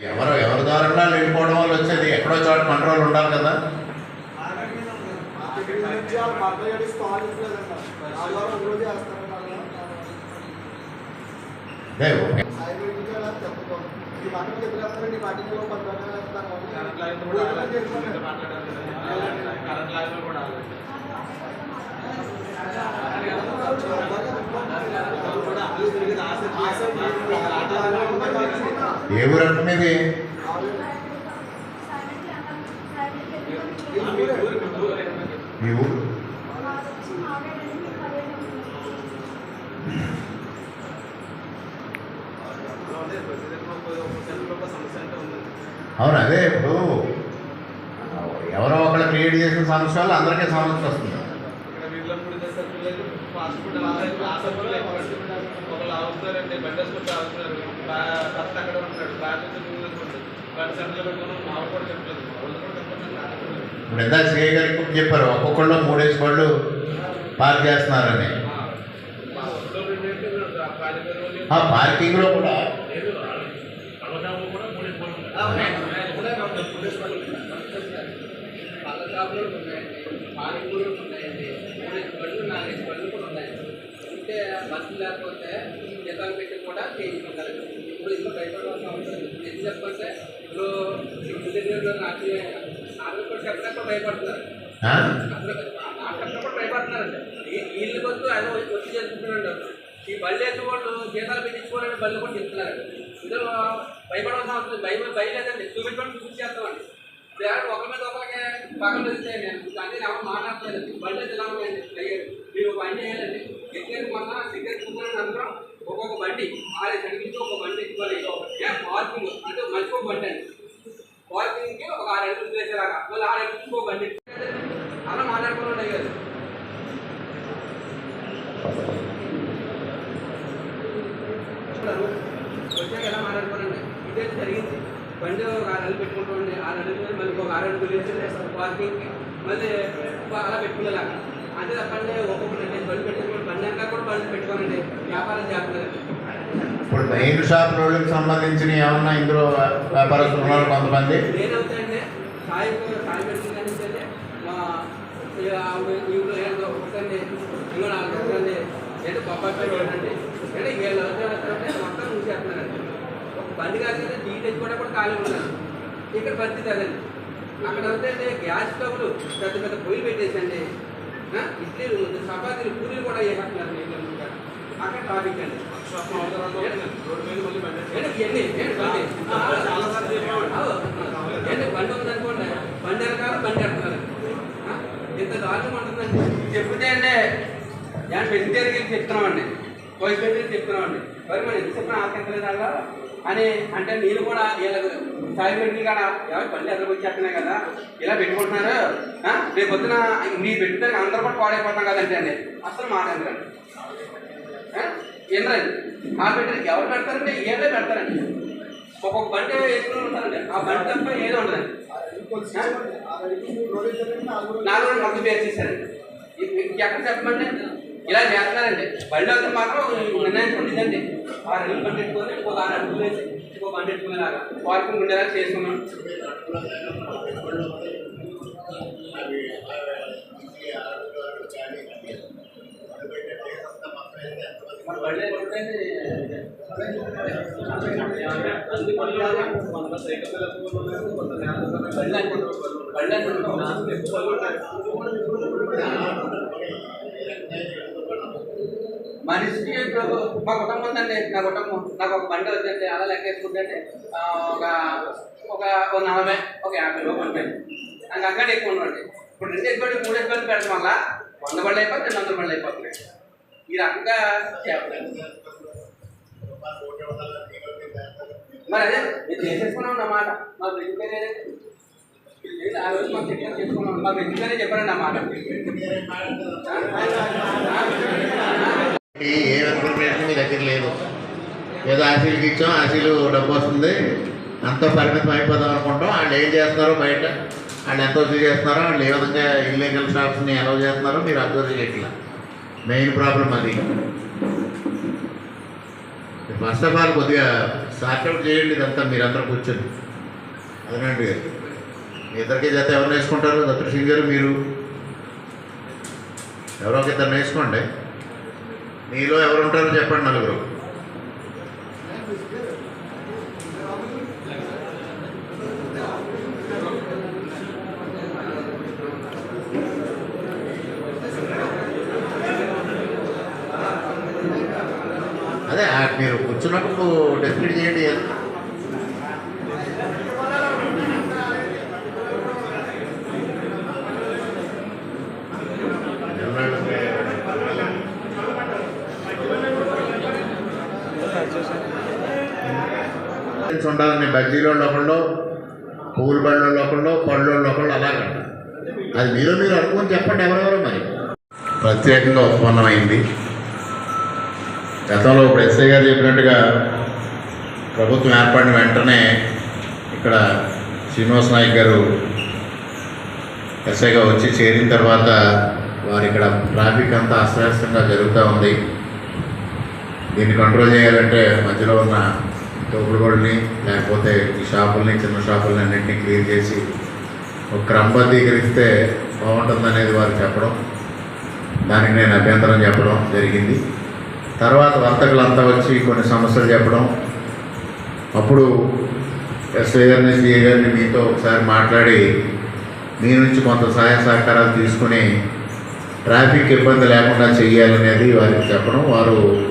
ఎవరు ఎవరి ద్వారా వెళ్ళిపోవడం వల్ల వచ్చేది. ఎక్కడో చోట కంట్రోల్ ఉండాలి కదా. అదే ఓకే. ఏ ఊరు అంటున్నది మీ ఊరు? అవును అదే ఇప్పుడు ఎవరో ఒకళ్ళు క్రియేట్ చేసిన సమస్య వల్ల అందరికీ సమస్య వస్తుంది. ఇప్పుడు ఎంత సిఐ గారికి కూడా చెప్పారు ఒక్కొక్కళ్ళు మూడేసి బళ్ళు పార్క్ చేస్తున్నారని. ఆ పార్కింగ్లో కూడా ఉన్నాయండి పానీపూరి ఉన్నాయండి మూడేసి బళ్ళు నాలుగేసి బళ్ళు కూడా ఉన్నాయండి ఉంటే బస్సు లేకపోతే జీతాలు పెట్టి కూడా చేయించుకుంటారు ఇప్పుడు ఇంట్లో భయపడవలసిన అవసరం ఎందుకు చెప్పంటే ఇప్పుడు దగ్గర నాకు నాకు కూడా చెప్పడానికి భయపడుతున్నారు. చెప్పినప్పుడు భయపడుతున్నారండి. వీళ్ళు కొద్దు అది వచ్చి చేసుకుంటున్నాడు ఈ బళ్ళు వేసిన వాళ్ళు జీతాలు పెట్టించుకోవాలని బళ్ళు కూడా చెప్తున్నారు ఇందులో భయపడవలసిన అవసరం. భయం భయం లేదండి. చూపించమని చూసి చేస్తామండి. ఇప్పుడు ఒకరి మీద ఒకరికి పక్కన వెళ్తే నేను అంటే ఎవరు మాట్లాడలేదు బళ్ళు ఎలా ఉన్నాయండి? మీరు ఒక బండి వేయాలండి ఎక్కడ మొన్న సిగరెట్ కుక్కర్ అందరం ఒక్కొక్క బండి ఆరు అడిగించి ఒక బండి ఇవ్వాలి ఏ పార్కింగ్ అంటే మంచి ఒక బండి అండి పార్కింగ్కి ఒక ఆరు అడుగులు వేసేలాగా మళ్ళీ ఆరు అడుగులు ఇంకో బండి అలా మాట్లాడుకోవడం అయ్యారు వచ్చాక ఎలా మాట్లాడుకోనండి ఇదే జరిగింది బండి ఒక ఆరు అడుగులు పెట్టుకుంటామండి ఆరు అడుగులు మళ్ళీ ఒక ఆరు అడుగులు వేసి పార్కింగ్కి మళ్ళీ ఒక అలా పెట్టుకునేలాగా అంతే తప్పండి ఒక్కొక్కటి బండి పెట్టుకుని బండి అంతా కూడా బండి పెట్టుకోనండి వ్యాపారం చేస్తున్నారండి ఇప్పుడు మెయిన్ షాప్ రోడ్లకు సంబంధించిన ఏమన్నా ఇందులో వ్యాపారస్తులు ఉన్నారు కొంతమంది? నేనవుతాండి సాయి సాయి పెట్టుకుంటే ఇంకో నాలుగు బొబ్బాయి అంటే వీళ్ళు మొత్తం ఒక బండి కాదు కూడా ఖాళీ ఉన్నారు ఇక్కడ పరిస్థితి అదండి. అక్కడ అవుతాయండి గ్యాస్ స్టవ్లు పెద్ద పెద్ద పొయ్యిలు పెట్టేసండి. ఆ, ఇడ్లీలు చపాతీలు పూరీలు కూడా వేసేస్తున్నారు నీళ్ళు ఇంకా. అక్కడ ట్రాఫిక్ అండి ఏంటి ఇవన్నీ? బండి? ఆ, ఆ, బండి ఉందనుకోండి బండి వెనకాల బండి అంటున్నారు ఆ, ఇంత దారుణం ఉంటుందండి చెప్తే అంటే నేను వెజిటేరియన్ చెప్తున్నామండి. వయసు పెట్టి చెప్తున్నామండి. మరి మనం ఎంత చెప్పినా ఆకెత్తలేదా అని అంటే నేను కూడా వీళ్ళకు సాయి పెట్టి కాడ ఎవరు పళ్ళు ఎదురు వచ్చేస్తున్నాయి కదా ఇలా పెట్టుకుంటున్నారు. రేపు పొద్దున మీ పెట్టుదానికి అందరూ కూడా పాడైపోతాం కదంటే అండి. అసలు మాట్లాడరండి ఏంటండి ఆ పెట్టడానికి ఎవరు పెడతారంటే ఏదో పెడతారండి. ఒక్కొక్క బండి వేసుకుని ఉంటారండి. ఆ బండి తప్ప ఏదో ఉండదండి నాలుగు రోజులు మొత్తం పేరు చేశారండి ఎక్కడ చెప్పమండి? ఇలా చేస్తున్నారండి బళ్ళు అయితే మాత్రం నిర్ణయించుకుని ఇదండి ఆ రెండు బండి పెట్టుకొని ఇంకో దాని అడుగులు వేసి ఇంకో బండి పెట్టుకునేలాగా పార్కింగ్ ఉండేలా చేసుకున్నాం మరి బళ్ళు ఎక్కడుంటాయండి? బళ్ళు బళ్ళు మనిషికి ఇప్పుడు మా కుటుంబం ఉందండి. నా కుటుంబం నాకు ఒక బండి వచ్చిందంటే అలా లెక్కేసుకుంటే ఆ, ఒక ఒక ఒక నలభై ఒక యాభై రూపాయలు ఉంటాయి నాకు అక్కడ ఎక్కువ ఉండండి ఇప్పుడు రెండు ఎక్కువ మూడు ఎక్కువ పెడతాం వల్ల వంద బళ్ళు అయిపోతుంది రెండు వందల బళ్ళు అయిపోతున్నాయి ఈ రకంగా చేపలండి మరి అదే మీరు చేసేసుకున్నాం అన్నమాట. మా వెజిటేరియన్ లేదు, ఆ రోజు మాకు చెప్పిన చేసుకున్నాం మా వెజిటేరియన్ చెప్పారండి అన్నమాట ఏ ఇన్ఫర్మేషన్ మీ దగ్గర లేదు. ఏదో ఆశీలకి ఇచ్చాం ఆశీలు డబ్బు వస్తుంది. అంతా పరిమితం అయిపోదాం అనుకుంటాం. వాళ్ళు ఏం చేస్తున్నారో బయట వాళ్ళు ఎంత వసూలు చేస్తున్నారో వాళ్ళు ఏ విధంగా ఇల్లీగల్ షాప్స్ని అలౌ చేస్తున్నారో మీరు అబ్జర్వ్ చేయట్లా. మెయిన్ ప్రాబ్లం అది. ఫస్ట్ ఆఫ్ ఆల్ కొద్దిగా సార్ట్అవుట్ చేయండి ఇదంతా మీరందరూ కూర్చొని. అదేనండి. మీ ఇద్దరికి జత ఎవరు నేర్చుకుంటారు దత్తు సింగ్ గారు మీరు. ఎవరో ఒక ఇద్దరు నేర్చుకోండి మీలో ఎవరుంటారో చెప్పండి నలుగురు అదే ఆ మీరు కూర్చున్నప్పుడు డెసిషన్ చేయండి ఫ్రెండ్స్ ఉండాలని బజ్జీలో ఒకళ్ళు పువ్వుల బండ్లో ఒకళ్ళు పళ్ళు ఒకళ్ళు అలాగంట అది మీరు మీరు అనుకుని చెప్పండి ఎవరెవరో మరి. ప్రత్యేకంగా ఉత్పన్నమైంది. గతంలో ఇప్పుడు ఎస్ఐ గారు చెప్పినట్టుగా ప్రభుత్వం ఏర్పడిన వెంటనే ఇక్కడ శ్రీనివాస నాయక్ గారు ఎస్ఐగా వచ్చి చేరిన తర్వాత వారు ఇక్కడ ట్రాఫిక్ అంతా అస్తవ్యస్తంగా జరుగుతూ ఉంది. దీన్ని కంట్రోల్ చేయాలంటే మధ్యలో ఉన్న తోపుడుగోళ్ళని లేకపోతే ఈ షాపుల్ని చిన్న షాపుల్ని అన్నింటినీ క్లియర్ చేసి ఒక క్రమబద్ధీకరిస్తే బాగుంటుందనేది వారు చెప్పడం దానికి నేను అభ్యంతరం చెప్పడం జరిగింది. తర్వాత వర్తకులంతా వచ్చి కొన్ని సమస్యలు చెప్పడం. అప్పుడు ఎస్ఐ గారిని మీతో ఒకసారి మాట్లాడి మీ నుంచి కొంత సహాయ సహకారాలు తీసుకుని ట్రాఫిక్ ఇబ్బంది లేకుండా చెయ్యాలనేది వారికి చెప్పడం. వారు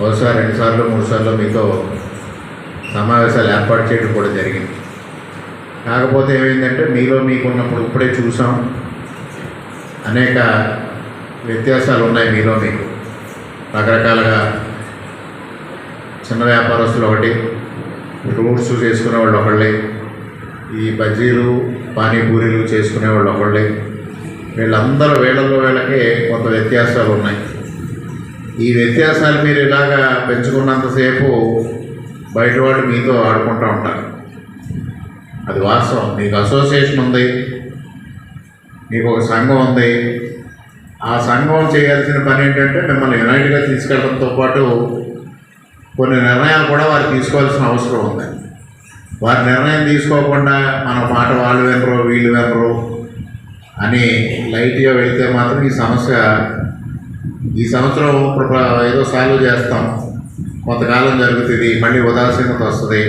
ఒకసారి రెండుసార్లు మూడుసార్లు మీతో సమావేశాలు ఏర్పాటు చేయడం కూడా జరిగింది. కాకపోతే ఏమైందంటే మీలో మీకున్నప్పుడు ఇప్పుడే చూసాం. అనేక వ్యత్యాసాలు ఉన్నాయి మీలో మీకు. రకరకాలుగా చిన్న వ్యాపారస్తులు ఒకటి ఫ్రూట్స్ చేసుకునే వాళ్ళు ఒకళ్ళే ఈ బజ్జీలు పానీపూరీలు చేసుకునే వాళ్ళు ఒకళ్ళే. వీళ్ళందరూ వేళల్లో వేళకే కొంత వ్యత్యాసాలు ఉన్నాయి. ఈ వ్యత్యాసాలు మీరు ఇలాగా పెంచుకున్నంతసేపు బయట వాళ్ళు మీతో ఆడుకుంటూ ఉంటారు. అది వాస్తవం. మీకు అసోసియేషన్ ఉంది. మీకు ఒక సంఘం ఉంది. ఆ సంఘం చేయాల్సిన పని ఏంటంటే మిమ్మల్ని యునైట్గా తీసుకెళ్ళడంతో పాటు కొన్ని నిర్ణయాలు కూడా వారు తీసుకోవాల్సిన అవసరం ఉంది. వారి నిర్ణయం తీసుకోకుండా మన మాట వాళ్ళు వినరు వీళ్ళు వినరు అని లైట్గా వెళ్తే మాత్రం ఈ సమస్య ఈ సంవత్సరం ఏదో సాల్వ్ చేస్తాం. కొంతకాలం జరుగుతుంది మళ్ళీ ఉదాసీనత వస్తుంది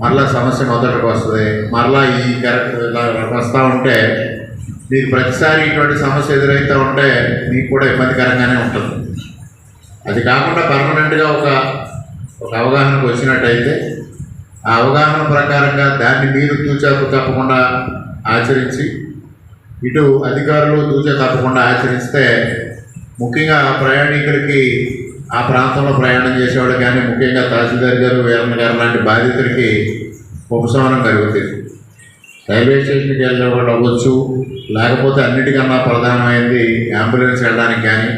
మరలా సమస్య మొదటికి వస్తుంది మరలా ఈ కరెక్ట్ ఇలా వస్తూ ఉంటే మీకు ప్రతిసారి ఇటువంటి సమస్య ఎదురవుతూ ఉంటే మీకు కూడా ఇబ్బందికరంగానే ఉంటుంది. అది కాకుండా పర్మనెంట్గా ఒక ఒక అవగాహనకు వచ్చినట్టయితే ఆ అవగాహన ప్రకారంగా దాన్ని మీరు తూచా తప్పకుండా ఆచరించి ఇటు అధికారులు తూచా తప్పకుండా ఆచరిస్తే ముఖ్యంగా ప్రయాణికులకి ఆ ప్రాంతంలో ప్రయాణం చేసేవాడు కానీ ముఖ్యంగా తహసీల్దార్ గారు వీరన్న గారు లాంటి బాధితులకి ఉపశమనం కలుగుతుంది. రైల్వే స్టేషన్కి వెళ్ళే వాళ్ళు అవ్వచ్చు లేకపోతే అన్నిటికన్నా ప్రధానమైనది అంబులెన్స్ వెళ్ళడానికి కానీ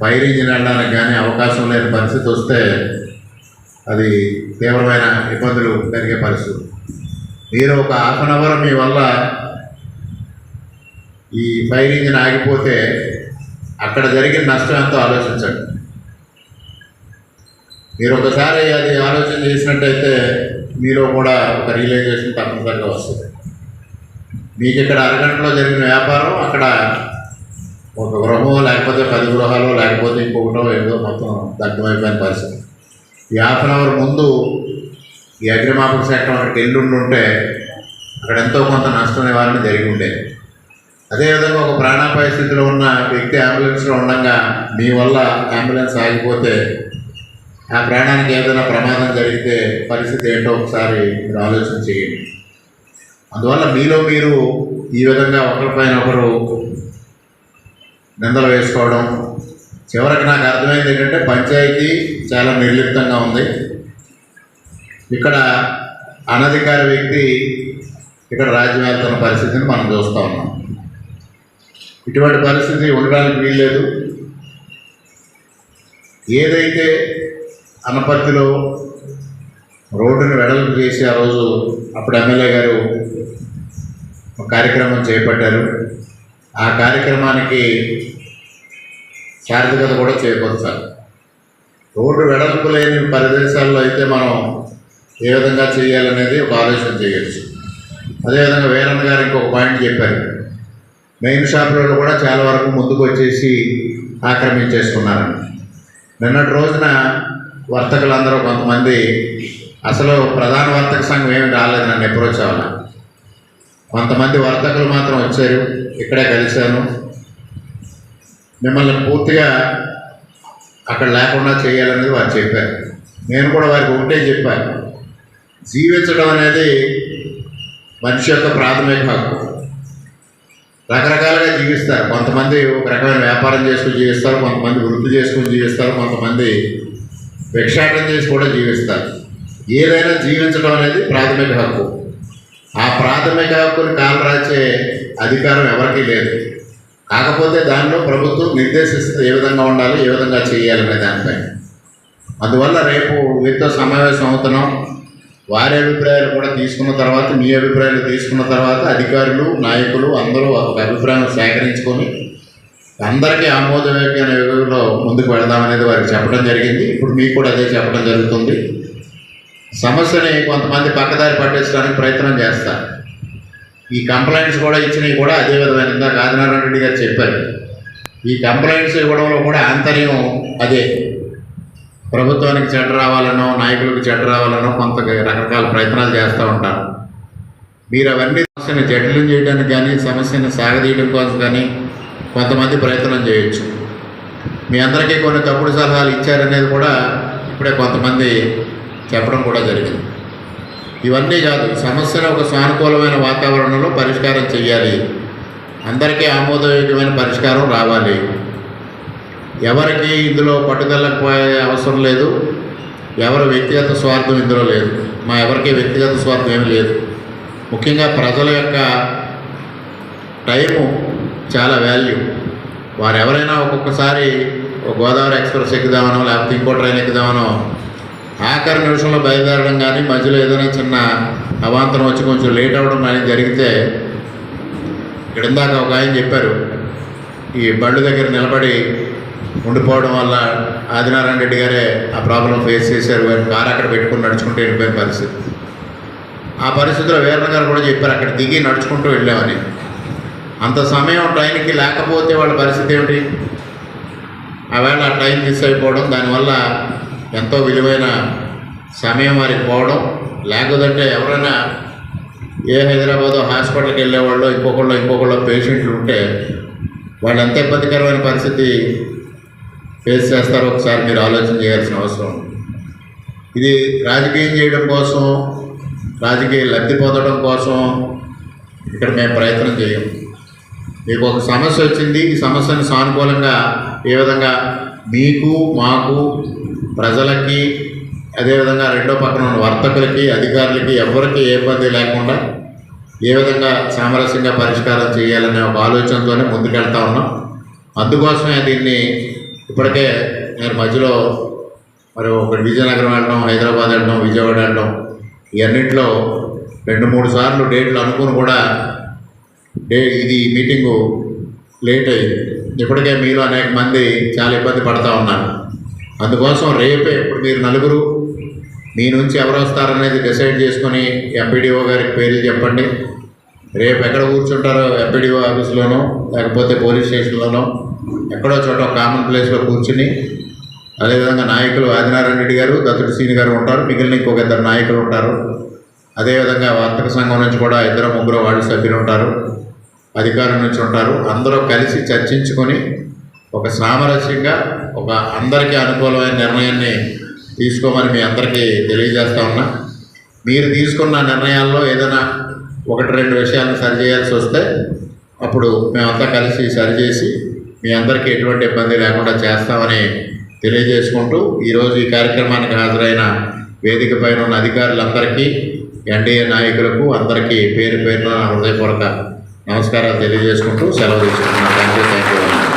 ఫైర్ ఇంజిన్ వెళ్ళడానికి కానీ అవకాశం లేని పరిస్థితి వస్తే అది తీవ్రమైన ఇబ్బందులు కలిగే పరిస్థితి. మీరు ఒక హాఫ్ అన్ అవర్ మీ వల్ల ఈ ఫైర్ ఇంజిన్ ఆగిపోతే అక్కడ జరిగిన నష్టం ఎంతో ఆలోచించండి. మీరు ఒకసారి అది ఆలోచన చేసినట్టయితే మీలో కూడా ఒక రియలైజేషన్ తప్పనిసరిగా వస్తుంది. మీకు ఇక్కడ అరగంటలో జరిగిన వ్యాపారం అక్కడ ఒక గృహమో లేకపోతే పది గృహాలు లేకపోతే ఇంకొకటో ఏదో మొత్తం దగ్ధమైపోయిన పరిస్థితి. ఈ హాఫ్ అన్ అవర్ ముందు ఈ అగ్రిమాపక శాఖ అక్కడికి వెళ్ళి ఉంటే అక్కడ ఎంతో కొంత నష్టం నివారణ జరిగి ఉండేది. అదేవిధంగా ఒక ప్రాణాపాయ స్థితిలో ఉన్న వ్యక్తి అంబులెన్స్లో ఉండగా మీ వల్ల అంబులెన్స్ ఆగిపోతే ఆ ప్రాణానికి ఏదైనా ప్రమాదం జరిగితే పరిస్థితి ఏంటో ఒకసారి మీరు ఆలోచన చేయండి. అందువల్ల మీలో మీరు ఈ విధంగా ఒకరిపైన ఒకరు నిందలు వేసుకోవడం చివరికి నాకు అర్థమైంది ఏంటంటే పంచాయతీ చాలా నిర్లిప్తంగా ఉంది. ఇక్కడ అనధికార వ్యక్తి ఇక్కడ రాజ్యం వెళ్తున్న పరిస్థితిని మనం చూస్తూ ఉన్నాం. ఇటువంటి పరిస్థితి ఉండడానికి వీల్లేదు. ఏదైతే అనపర్తిలో రోడ్డును వెడల్పు చేసి ఆ రోజు అప్పుడు ఎమ్మెల్యే గారు ఒక కార్యక్రమం చేపట్టారు. ఆ కార్యక్రమానికి సార్థకత కూడా చేకూర్చాలి రోడ్డు వెడల్పు లేని ప్రదేశాల్లో అయితే మనం ఏ విధంగా చేయాలనేది ఒక ఆలోచన చేయొచ్చు. అదేవిధంగా వేరన్న గారు ఇంకొక పాయింట్ చెప్పారు. మెయిన్ షాపులలో కూడా చాలా వరకు ముందుకు వచ్చేసి ఆక్రమించేసుకున్నారు నిన్నటి రోజున వర్తకులందరూ కొంతమంది అసలు ప్రధాన వర్తక సంఘం ఏమి రాలేదు నన్ను అప్రోచ్ కొంతమంది వర్తకులు మాత్రం వచ్చారు ఇక్కడే కలిశాను. మిమ్మల్ని పూర్తిగా అక్కడ లేకుండా చేయాలనేది వారు చెప్పారు. నేను కూడా వారికి ఒకటే చెప్పాను జీవించడం అనేది మనిషి యొక్క ప్రాథమిక హక్కు. రకరకాలుగా జీవిస్తారు. కొంతమంది ఒక రకమైన వ్యాపారం చేసుకుని జీవిస్తారు కొంతమంది వృత్తి చేసుకుని జీవిస్తారు కొంతమంది భిక్షాటం చేసి కూడా జీవిస్తారు. ఏదైనా జీవించడం అనేది ప్రాథమిక హక్కు. ఆ ప్రాథమిక హక్కుని కాలరాచే అధికారం ఎవరికీ లేదు. కాకపోతే దానిలో ప్రభుత్వం నిర్దేశిస్తుంది ఏ విధంగా ఉండాలి ఏ విధంగా చేయాలనే దానిపై. అందువల్ల రేపు వీరితో సమావేశం అవుతున్నాం. వారి అభిప్రాయాలు కూడా తీసుకున్న తర్వాత మీ అభిప్రాయాలు తీసుకున్న తర్వాత అధికారులు నాయకులు అందరూ ఒక అభిప్రాయం సేకరించుకొని అందరికీ ఆమోదయోగ్యమైన యుగంలో ముందుకు వెళదామనేది వారికి చెప్పడం జరిగింది. ఇప్పుడు మీకు కూడా అదే చెప్పడం జరుగుతుంది. సమస్యని కొంతమంది పక్కదారి పట్టించడానికి ప్రయత్నం చేస్తారు. ఈ కంప్లైంట్స్ కూడా ఇచ్చినవి కూడా అదే విధమైన ఇందాక ఆదినారాయణ రెడ్డి గారు చెప్పారు. ఈ కంప్లైంట్స్ ఇవ్వడంలో కూడా ఆంతర్యం అదే. ప్రభుత్వానికి చెడ్డ రావాలనో నాయకులకు చెడ్డ రావాలనో కొంత రకరకాల ప్రయత్నాలు చేస్తూ ఉంటారు. మీరు అవన్నీ సమస్యను జడ్లు చేయడానికి కానీ సమస్యను సాగదీయడం కోసం కానీ కొంతమంది ప్రయత్నం చేయొచ్చు. మీ అందరికీ కొన్ని తప్పుడు సలహాలు ఇచ్చారనేది కూడా ఇప్పుడే కొంతమంది చెప్పడం కూడా జరిగింది. ఇవన్నీ కాదు సమస్యను ఒక సానుకూలమైన వాతావరణంలో పరిష్కారం చేయాలి అందరికీ ఆమోదయోగ్యమైన పరిష్కారం రావాలి. ఎవరికి ఇందులో పట్టుదలకపోయే అవసరం లేదు. ఎవరి వ్యక్తిగత స్వార్థం ఇందులో లేదు. మా ఎవరికి వ్యక్తిగత స్వార్థం ఏమి లేదు. ముఖ్యంగా ప్రజల యొక్క టైము చాలా వాల్యూ వారు ఎవరైనా ఒక్కొక్కసారి ఒక గోదావరి ఎక్స్ప్రెస్ ఎక్కుదామనో లేకపోతే ఇంకో ట్రైన్ ఎక్కుదామనో ఆఖరి నిమిషంలో బయలుదేరడం కానీ మధ్యలో ఏదైనా చిన్న అవాంతరం వచ్చి కొంచెం లేట్ అవ్వడం కానీ జరిగితే ఇక్కడ ఇందాక ఒక ఆయన చెప్పారు ఈ బళ్ళు దగ్గర నిలబడి ఉండిపోవడం వల్ల ఆదినారాయణ రెడ్డి గారే ఆ ప్రాబ్లం ఫేస్ చేశారు. కారు అక్కడ పెట్టుకుని నడుచుకుంటూ వెళ్ళిపోయిన పరిస్థితి. ఆ పరిస్థితిలో వీరన్న గారు కూడా చెప్పారు అక్కడ దిగి నడుచుకుంటూ వెళ్ళామని. అంత సమయం ట్రైన్కి లేకపోతే వాళ్ళ పరిస్థితి ఏమిటి? ఆవేళ ఆ ట్రైన్ మిస్ అయిపోవడం దానివల్ల ఎంతో విలువైన సమయం వారికి పోవడం లేకపోతే ఎవరైనా ఏ హైదరాబాద్ హాస్పిటల్కి వెళ్ళేవాళ్ళు ఇంకొకళ్ళు ఇంకొకళ్ళు పేషెంట్లు ఉంటే వాళ్ళు ఎంత ఇబ్బందికరమైన పరిస్థితి ఫేస్ చేస్తారో ఒకసారి మీరు ఆలోచన చేయాల్సిన అవసరం ఇది రాజకీయం చేయడం కోసం రాజకీయ లబ్ధి పొందడం కోసం ఇక్కడ మేము ప్రయత్నం చేయము మీకు ఒక సమస్య వచ్చింది. ఈ సమస్యను సానుకూలంగా ఏ విధంగా మీకు మాకు ప్రజలకి అదేవిధంగా రెండో పక్కన ఉన్న వర్తకులకి అధికారులకి ఎవరికి ఏ ఇబ్బంది లేకుండా ఏ విధంగా సామరస్యంగా పరిష్కారం చేయాలనే ఒక ఆలోచనతోనే ముందుకెళ్తా ఉన్నాం. అందుకోసమే దీన్ని ఇప్పటికే నేను మధ్యలో మరి ఒక విజయనగరం వెళ్ళడం హైదరాబాద్ వెళ్ళడం విజయవాడ వెళ్ళడం ఇవన్నింటిలో రెండు మూడు సార్లు డేట్లు అనుకుని కూడా డే ఇది మీటింగు లేట్ అయింది. ఇప్పటికే మీరు అనేక మంది చాలా ఇబ్బంది పడతా ఉన్నారు. అందుకోసం రేపే ఇప్పుడు మీరు నలుగురు మీ నుంచి ఎవరు వస్తారనేది డిసైడ్ చేసుకొని ఎంపీడీఓ గారికి పేర్లు చెప్పండి. రేపు ఎక్కడ కూర్చుంటారో ఎంపీడీఓ ఆఫీస్లోనో లేకపోతే పోలీస్ స్టేషన్లోనో ఎక్కడో చోట కామన్ ప్లేస్లో కూర్చుని అదేవిధంగా నాయకులు ఆదినారాయణ రెడ్డి గారు దత్తుడు సీని గారు ఉంటారు మిగిలిన ఇంకొక ఇద్దరు నాయకులు ఉంటారు. అదేవిధంగా వర్తక సంఘం నుంచి కూడా ఇద్దరు ముగ్గురు వాళ్ళు సభ్యులు ఉంటారు. అధికారుల నుంచి ఉంటారు. అందరూ కలిసి చర్చించుకొని ఒక సామరస్యంగా ఒక అందరికీ అనుకూలమైన నిర్ణయాన్ని తీసుకోమని మీ అందరికీ తెలియజేస్తా ఉన్నా. మీరు తీసుకున్న నిర్ణయాల్లో ఏదైనా ఒకటి రెండు విషయాలను సరిచేయాల్సి వస్తే అప్పుడు మేమంతా కలిసి సరిచేసి మీ అందరికీ ఎటువంటి ఇబ్బంది లేకుండా చేస్తామని తెలియజేసుకుంటూ ఈరోజు ఈ కార్యక్రమానికి హాజరైన వేదిక పైన ఉన్న అధికారులందరికీ ఎన్డీఏ నాయకులకు అందరికీ పేరు పేరున హృదయపూర్వక నమస్కారాలు తెలియజేసుకుంటూ సెలవు తీసుకుంటున్నాను. Thank you thank you